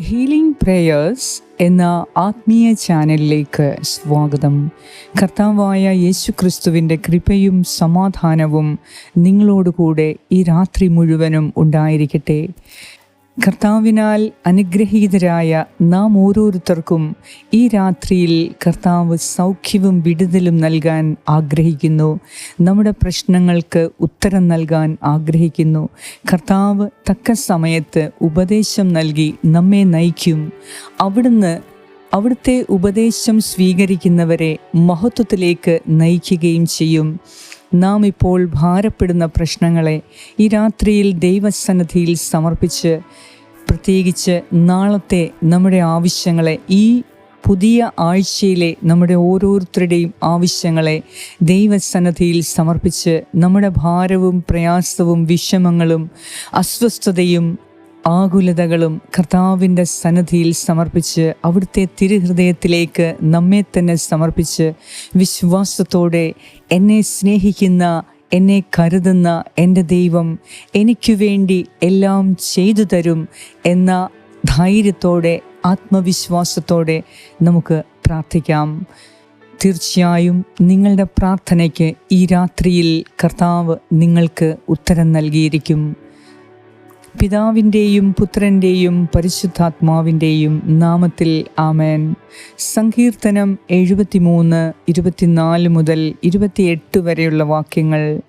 Healing prayers എന്ന ആത്മീയ ചാനലിലേക്ക് സ്വാഗതം. കർത്താവായ യേശു ക്രിസ്തുവിന്റെ കൃപയും സമാധാനവും നിങ്ങളോടുകൂടെ ഈ രാത്രി മുഴുവനും ഉണ്ടായിരിക്കട്ടെ. കർത്താവിനാൽ അനുഗ്രഹീതരായ നാം ഓരോരുത്തർക്കും ഈ രാത്രിയിൽ കർത്താവ് സൗഖ്യവും വിടുതലും നൽകാൻ ആഗ്രഹിക്കുന്നു. നമ്മുടെ പ്രശ്നങ്ങൾക്ക് ഉത്തരം നൽകാൻ ആഗ്രഹിക്കുന്നു. കർത്താവ് തക്ക സമയത്ത് ഉപദേശം നൽകി നമ്മെ നയിക്കും. അവിടുന്ന് അവിടുത്തെ ഉപദേശം സ്വീകരിക്കുന്നവരെ മഹത്വത്തിലേക്ക് നയിക്കുകയും ചെയ്യും. നാം ഇപ്പോൾ ഭാരപ്പെടുന്ന പ്രശ്നങ്ങളെ ഈ രാത്രിയിൽ ദൈവസന്നിധിയിൽ സമർപ്പിച്ച് പ്രത്യേകിച്ച് നാളത്തെ നമ്മുടെ ആവശ്യങ്ങളെ ഈ പുതിയ ആഴ്ചയിലെ നമ്മുടെ ഓരോരുത്തരുടെയും ആവശ്യങ്ങളെ ദൈവസന്നദ്ധിയിൽ സമർപ്പിച്ച് നമ്മുടെ ഭാരവും പ്രയാസവും വിഷമങ്ങളും അസ്വസ്ഥതയും ആകുലതകളും കർത്താവിന്റെ സന്നദ്ധിയിൽ സമർപ്പിച്ച് അവിടുത്തെ തിരുഹൃദയത്തിലേക്ക് നമ്മെ തന്നെ സമർപ്പിച്ച് വിശ്വാസത്തോടെ എന്നെ സ്നേഹിക്കുന്ന എന്നെ കരുതുന്ന എന്റെ ദൈവം എനിക്ക് വേണ്ടി എല്ലാം ചെയ്തു തരും എന്ന ധൈര്യത്തോടെ ആത്മവിശ്വാസത്തോടെ നമുക്ക് പ്രാർത്ഥിക്കാം. തീർച്ചയായും നിങ്ങളുടെ പ്രാർത്ഥനയ്ക്ക് ഈ രാത്രിയിൽ കർത്താവ് നിങ്ങൾക്ക് ഉത്തരം നൽകിയിരിക്കും. പിതാവിന്റെയും പുത്രന്റെയും പരിശുദ്ധാത്മാവിന്റെയും നാമത്തിൽ ആമേൻ. സങ്കീർത്തനം എഴുപത്തിമൂന്ന് ഇരുപത്തിനാല് മുതൽ ഇരുപത്തിയെട്ട് വരെയുള്ള വാക്യങ്ങൾ.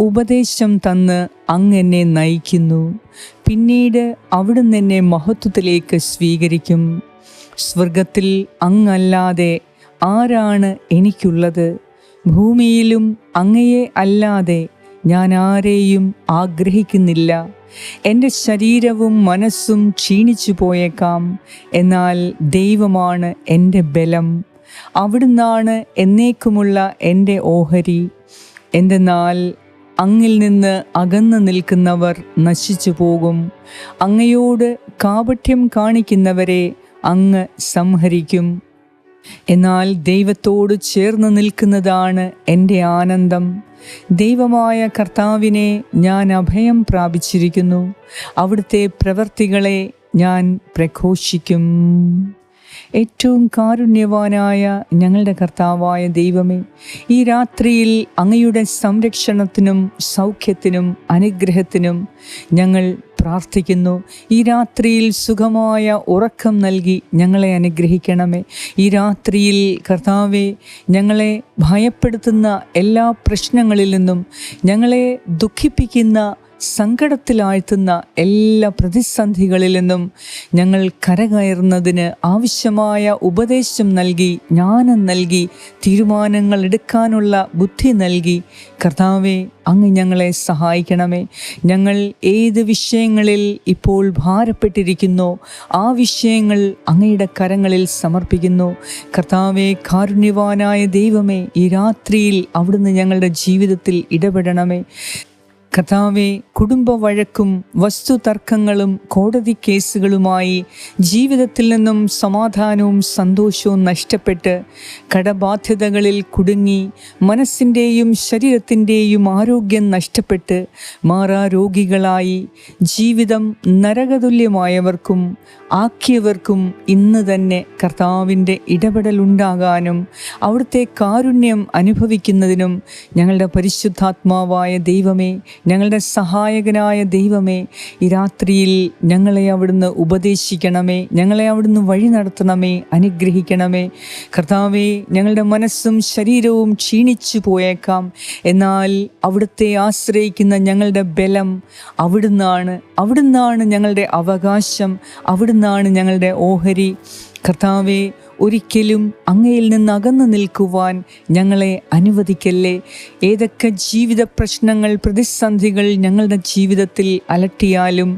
ഉപദേശം തന്ന് അങ്ങ് എന്നെ നയിക്കുന്നു. പിന്നീട് അവിടുന്ന് എന്നെ മഹത്വത്തിലേക്ക് സ്വീകരിക്കും. സ്വർഗത്തിൽ അങ്ങല്ലാതെ ആരാണ് എനിക്കുള്ളത്? ഭൂമിയിലും അങ്ങയെ അല്ലാതെ ഞാൻ ആരെയും ആഗ്രഹിക്കുന്നില്ല. എന്റെ ശരീരവും മനസ്സും ക്ഷീണിച്ചു പോയേക്കാം. എന്നാൽ ദൈവമാണ് എന്റെ ബലം. അവിടുന്നാണ് എന്നേക്കുമുള്ള എന്റെ ഓഹരി. എന്തെന്നാൽ അങ്ങിൽ നിന്ന് അകന്നു നിൽക്കുന്നവർ നശിച്ചു പോകും. അങ്ങയോട് കാപഠ്യം കാണിക്കുന്നവരെ അങ്ങ് സംഹരിക്കും. എന്നാൽ ദൈവത്തോട് ചേർന്ന് നിൽക്കുന്നതാണ് എന്റെ ആനന്ദം. ദൈവമായ കർത്താവിനെ ഞാൻ അഭയം പ്രാപിച്ചിരിക്കുന്നു. അവിടുത്തെ പ്രവർത്തികളെ ഞാൻ പ്രഘോഷിക്കും. ഏറ്റവും കാരുണ്യവാനായ ഞങ്ങളുടെ കർത്താവായ ദൈവമേ ഈ രാത്രിയിൽ അങ്ങയുടെ സംരക്ഷണത്തിനും സൗഖ്യത്തിനും അനുഗ്രഹത്തിനും ഞങ്ങൾ പ്രാർത്ഥിക്കുന്നു. ഈ രാത്രിയിൽ സുഖമായ ഉറക്കം നൽകി ഞങ്ങളെ അനുഗ്രഹിക്കണമേ. ഈ രാത്രിയിൽ കർത്താവെ ഞങ്ങളെ ഭയപ്പെടുത്തുന്ന എല്ലാ പ്രശ്നങ്ങളിൽ നിന്നും ഞങ്ങളെ ദുഃഖിപ്പിക്കുന്ന സങ്കടത്തിലാഴ്ത്തുന്ന എല്ലാ പ്രതിസന്ധികളിൽ നിന്നും ഞങ്ങൾ കരകയറുന്നതിന് ആവശ്യമായ ഉപദേശം നൽകി ജ്ഞാനം നൽകി തീരുമാനങ്ങൾ എടുക്കാനുള്ള ബുദ്ധി നൽകി. കർത്താവെ അങ്ങ് ഞങ്ങളെ സഹായിക്കണമേ. ഞങ്ങൾ ഏത് വിഷയങ്ങളിൽ ഇപ്പോൾ ഭാരപ്പെട്ടിരിക്കുന്നു ആ വിഷയങ്ങൾ അങ്ങയുടെ കരങ്ങളിൽ സമർപ്പിക്കുന്നു. കർത്താവെ കാരുണ്യവാനായ ദൈവമേ ഈ രാത്രിയിൽ അവിടുന്ന് ഞങ്ങളുടെ ജീവിതത്തിൽ ഇടപെടണമേ. കഥാവെ കുടുംബ വഴക്കും വസ്തു തർക്കങ്ങളും കോടതി കേസുകളുമായി ജീവിതത്തിൽ നിന്നും സമാധാനവും സന്തോഷവും നഷ്ടപ്പെട്ട് കടബാധ്യതകളിൽ കുടുങ്ങി മനസ്സിന്റെയും ശരീരത്തിന്റെയും ആരോഗ്യം നഷ്ടപ്പെട്ട് മാറാരോഗികളായി ജീവിതം നരകതുല്യമായവർക്കും ആക്കിയവർക്കും ഇന്ന് തന്നെ കർത്താവിന്റെ ഇടപെടലുണ്ടാകാനും അവിടുത്തെ കാരുണ്യം അനുഭവിക്കുന്നതിനും ഞങ്ങളുടെ പരിശുദ്ധാത്മാവായ ദൈവമേ ഞങ്ങളുടെ സഹായകനായ ദൈവമേ ഈ രാത്രിയിൽ ഞങ്ങളെ അവിടുന്ന് ഉപദേശിക്കണമേ ഞങ്ങളെ അവിടുന്ന് വഴി നടത്തണമേ അനുഗ്രഹിക്കണമേ. കർത്താവേ ഞങ്ങളുടെ മനസ്സും ശരീരവും ക്ഷീണിച്ചു പോയേക്കാം. എന്നാൽ അവിടുത്തെ ആശ്രയിക്കുന്ന ഞങ്ങളുടെ ബലം അവിടുന്നാണ് അവിടുന്നാണ് ഞങ്ങളുടെ അവകാശം അവിടുന്നാണ് ഞങ്ങളുടെ ഓഹരി. കർത്താവെ ഒരിക്കലും അങ്ങയിൽ നിന്ന് അകന്നു നിൽക്കുവാൻ ഞങ്ങളെ അനുവദിക്കല്ലേ? ഏതൊക്കെ ജീവിത പ്രശ്നങ്ങൾ പ്രതിസന്ധികൾ ഞങ്ങളുടെ ജീവിതത്തിൽ അലട്ടിയാലും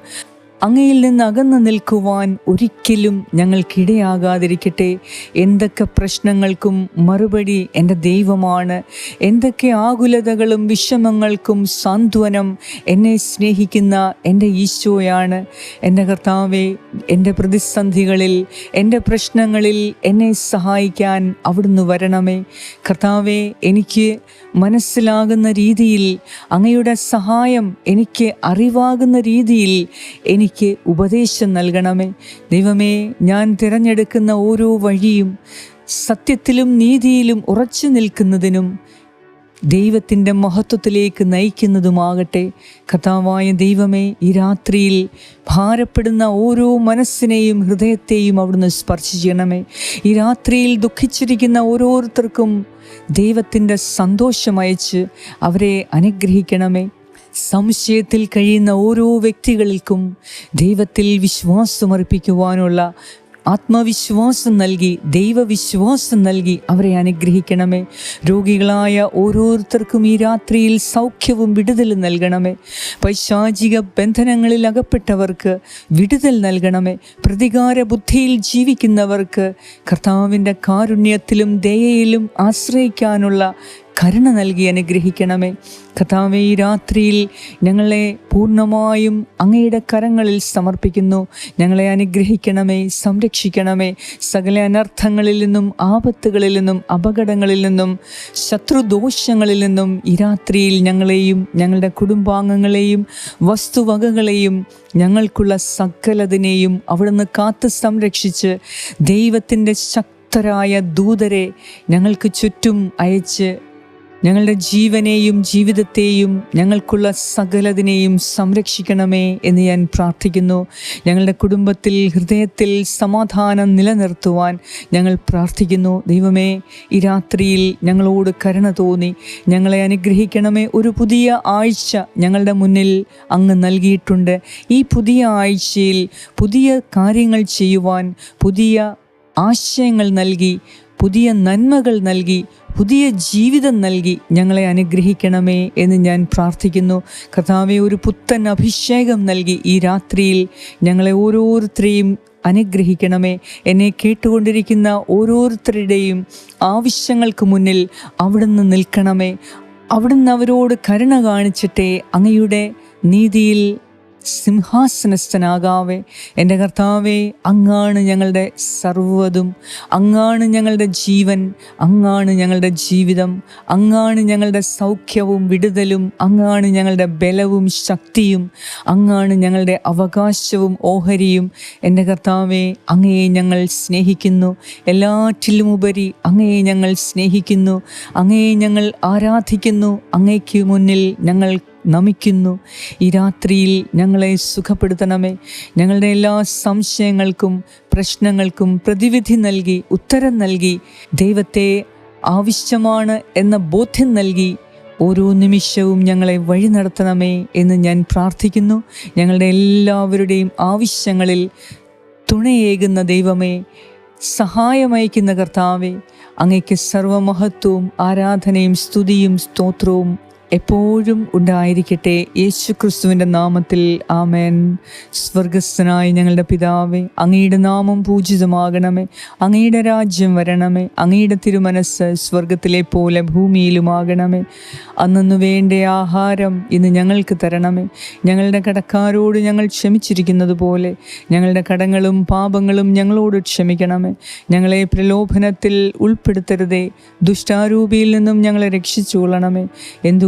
അങ്ങയിൽ നിന്ന് അകന്നു നിൽക്കുവാൻ ഒരിക്കലും ഞങ്ങൾക്കിടയാകാതിരിക്കട്ടെ. എന്തൊക്കെ പ്രശ്നങ്ങൾക്കും മറുപടി എന്റെ ദൈവമാണ്. എന്തൊക്കെ ആകുലതകളും വിഷമങ്ങൾക്കും സാന്ത്വനം എന്നെ സ്നേഹിക്കുന്ന എന്റെ ഈശോയാണ്. എന്റെ കർത്താവെ എന്റെ പ്രതിസന്ധികളിൽ എന്റെ പ്രശ്നങ്ങളിൽ എന്നെ സഹായിക്കാൻ അവിടുന്ന് വരണമേ. കർത്താവെ എനിക്ക് മനസ്സിലാകുന്ന രീതിയിൽ അങ്ങയുടെ സഹായം എനിക്ക് അറിവാകുന്ന രീതിയിൽ എനിക്ക് ഉപദേശം നൽകണമേ. ദൈവമേ ഞാൻ തിരഞ്ഞെടുക്കുന്ന ഓരോ വഴിയും സത്യത്തിലും നീതിയിലും ഉറച്ചു നിൽക്കുന്നതിനും ദൈവത്തിന്റെ മഹത്വത്തിലേക്ക് നയിക്കുന്നതുമാകട്ടെ. കഥാവായ ദൈവമേ ഈ രാത്രിയിൽ ഭാരപ്പെടുന്ന ഓരോ മനസ്സിനെയും ഹൃദയത്തെയും അവിടുന്ന് സ്പർശിക്കണമേ. ഈ രാത്രിയിൽ ദുഃഖിച്ചിരിക്കുന്ന ഓരോരുത്തർക്കും ദൈവത്തിന്റെ സന്തോഷമയച്ച് അവരെ അനുഗ്രഹിക്കണമേ. സംശയത്തിൽ കഴിയുന്ന ഓരോ വ്യക്തികൾക്കും ദൈവത്തിൽ വിശ്വാസമർപ്പിക്കുവാനുള്ള ആത്മവിശ്വാസം നൽകി ദൈവവിശ്വാസം നൽകി അവരെ അനുഗ്രഹിക്കണമേ. രോഗികളായ ഓരോരുത്തർക്കും ഈ രാത്രിയിൽ സൗഖ്യവും വിടുതലും നൽകണമേ. പൈശാചിക ബന്ധനങ്ങളിൽ അകപ്പെട്ടവർക്ക് വിടുതൽ നൽകണമേ. പ്രതികാര ബുദ്ധിയിൽ ജീവിക്കുന്നവർക്ക് കർത്താവിന്റെ കാരുണ്യത്തിലും ദയയിലും ആശ്രയിക്കാനുള്ള കരുണ നൽകി അനുഗ്രഹിക്കണമേ. കഥാവേ ഈ രാത്രിയിൽ ഞങ്ങളെ പൂർണമായും അങ്ങയുടെ കരങ്ങളിൽ സമർപ്പിക്കുന്നു. ഞങ്ങളെ അനുഗ്രഹിക്കണമേ സംരക്ഷിക്കണമേ. സകല അനർത്ഥങ്ങളിൽ നിന്നും ആപത്തുകളിൽ നിന്നും അപകടങ്ങളിൽ നിന്നും ശത്രുദോഷങ്ങളിൽ നിന്നും ഈ രാത്രിയിൽ ഞങ്ങളെയും ഞങ്ങളുടെ കുടുംബാംഗങ്ങളെയും വസ്തുവകകളെയും ഞങ്ങൾക്കുള്ള സകലതിനെയും അവിടുന്ന് കാത്ത് സംരക്ഷിച്ച് ദൈവത്തിന്റെ ശക്തരായ ദൂതരെ ഞങ്ങൾക്ക് ചുറ്റും അയച്ച് ഞങ്ങളുടെ ജീവനെയും ജീവിതത്തെയും ഞങ്ങൾക്കുള്ള സകലതിനെയും സംരക്ഷിക്കണമേ എന്ന് ഞാൻ പ്രാർത്ഥിക്കുന്നു. ഞങ്ങളുടെ കുടുംബത്തിൽ ഹൃദയത്തിൽ സമാധാനം നിലനിർത്തുവാൻ ഞങ്ങൾ പ്രാർത്ഥിക്കുന്നു. ദൈവമേ ഈ രാത്രിയിൽ ഞങ്ങളോട് കരുണ തോന്നി. ഞങ്ങളെ അനുഗ്രഹിക്കണമേ. ഒരു പുതിയ ആഴ്ച ഞങ്ങളുടെ മുന്നിൽ അങ്ങ് നൽകിയിട്ടുണ്ട്. ഈ പുതിയ ആഴ്ചയിൽ പുതിയ കാര്യങ്ങൾ ചെയ്യുവാൻ പുതിയ ആശയങ്ങൾ നൽകി പുതിയ നന്മകൾ നൽകി പുതിയ ജീവിതം നൽകി ഞങ്ങളെ അനുഗ്രഹിക്കണമേ എന്ന് ഞാൻ പ്രാർത്ഥിക്കുന്നു. കർത്താവെ ഒരു പുത്തൻ അഭിഷേകം നൽകി ഈ രാത്രിയിൽ ഞങ്ങളെ ഓരോരുത്തരെയും അനുഗ്രഹിക്കണമേ. എന്നെ കേട്ടുകൊണ്ടിരിക്കുന്ന ഓരോരുത്തരുടെയും ആവശ്യങ്ങൾക്ക് മുന്നിൽ അവിടുന്ന് നിൽക്കണമേ. അവിടുന്ന് അവരോട് കരുണ കാണിച്ചിട്ടേ അങ്ങയുടെ നീതിയിൽ സിംഹാസനസ്ഥനാകാവേ. എന്റെ കർത്താവേ അങ്ങാണ് ഞങ്ങളുടെ സർവതും. അങ്ങാണ് ഞങ്ങളുടെ ജീവൻ. അങ്ങാണ് ഞങ്ങളുടെ ജീവിതം. അങ്ങാണ് ഞങ്ങളുടെ സൗഖ്യവും വിടുതലും. അങ്ങാണ് ഞങ്ങളുടെ ബലവും ശക്തിയും. അങ്ങാണ് ഞങ്ങളുടെ അവകാശവും ഓഹരിയും. എന്റെ കർത്താവേ അങ്ങയെ ഞങ്ങൾ സ്നേഹിക്കുന്നു. എല്ലാറ്റിലും ഉപരി അങ്ങയെ ഞങ്ങൾ സ്നേഹിക്കുന്നു. അങ്ങയെ ഞങ്ങൾ ആരാധിക്കുന്നു. അങ്ങയ്ക്ക് മുന്നിൽ ഞങ്ങൾ നമിക്കുന്നു. ഈ രാത്രിയിൽ ഞങ്ങളെ സുഖപ്പെടുത്തണമേ. ഞങ്ങളുടെ എല്ലാ സംശയങ്ങൾക്കും പ്രശ്നങ്ങൾക്കും പ്രതിവിധി നൽകി ഉത്തരം നൽകി ദൈവത്തെ ആവശ്യമാണ് എന്ന ബോധ്യം നൽകി ഓരോ നിമിഷവും ഞങ്ങളെ വഴി നടത്തണമേ എന്ന് ഞാൻ പ്രാർത്ഥിക്കുന്നു. ഞങ്ങളുടെ എല്ലാവരുടെയും ആവശ്യങ്ങളിൽ തുണയേകുന്ന ദൈവമേ സഹായമയക്കുന്ന കർത്താവേ അങ്ങയ്ക്ക് സർവമഹത്വവും ആരാധനയും സ്തുതിയും സ്തോത്രവും എപ്പോഴും ഉണ്ടായിരിക്കട്ടെ യേശു ക്രിസ്തുവിന്റെ നാമത്തിൽ. ആമേൻ. സ്വർഗസ്ഥനായ ഞങ്ങളുടെ പിതാവേ അങ്ങയുടെ നാമം പൂജിതമാകണമേ. അങ്ങയുടെ രാജ്യം വരണമേ. അങ്ങയുടെ തിരുമനസ് സ്വർഗത്തിലെ പോലെ ഭൂമിയിലുമാകണമേ. അന്നു വേണ്ട ആഹാരം ഇന്ന് ഞങ്ങൾക്ക് തരണമേ. ഞങ്ങളുടെ കടക്കാരോട് ഞങ്ങൾ ക്ഷമിച്ചിരിക്കുന്നത് പോലെ ഞങ്ങളുടെ കടങ്ങളും പാപങ്ങളും ഞങ്ങളോട് ക്ഷമിക്കണമേ. ഞങ്ങളെ പ്രലോഭനത്തിൽ ഉൾപ്പെടുത്തരുതേ. ദുഷ്ടാരൂപിയിൽ നിന്നും ഞങ്ങളെ രക്ഷിച്ചുകൊള്ളണമേ.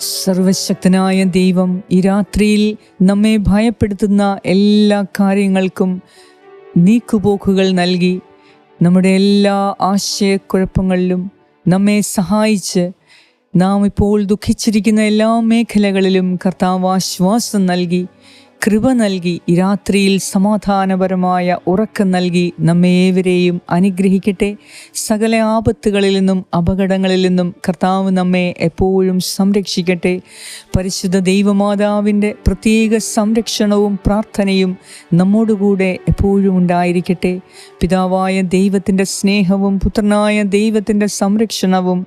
സർവശക്തനായ ദൈവം ഈ രാത്രിയിൽ നമ്മെ ഭയപ്പെടുത്തുന്ന എല്ലാ കാര്യങ്ങൾക്കും നീക്കുപോക്കുകൾ നൽകി നമ്മുടെ എല്ലാ ആശയക്കുഴപ്പങ്ങളിലും നമ്മെ സഹായിച്ച് നാം ഇപ്പോൾ ദുഃഖിച്ചിരിക്കുന്ന എല്ലാ മേഖലകളിലും കർത്താവ് ആശ്വാസം നൽകി കൃപ നൽകി ഈ രാത്രിയിൽ സമാധാനപരമായ ഉറക്കം നൽകി നമ്മേവരെയും അനുഗ്രഹിക്കട്ടെ. സകല ആപത്തുകളിൽ നിന്നും അപകടങ്ങളിൽ നിന്നും കർത്താവ് നമ്മെ എപ്പോഴും സംരക്ഷിക്കട്ടെ. പരിശുദ്ധ ദൈവമാതാവിന്റെ പ്രത്യേക സംരക്ഷണവും പ്രാർത്ഥനയും നമ്മോടുകൂടെ എപ്പോഴും ഉണ്ടായിരിക്കട്ടെ. പിതാവായ ദൈവത്തിന്റെ സ്നേഹവും പുത്രനായ ദൈവത്തിന്റെ സംരക്ഷണവും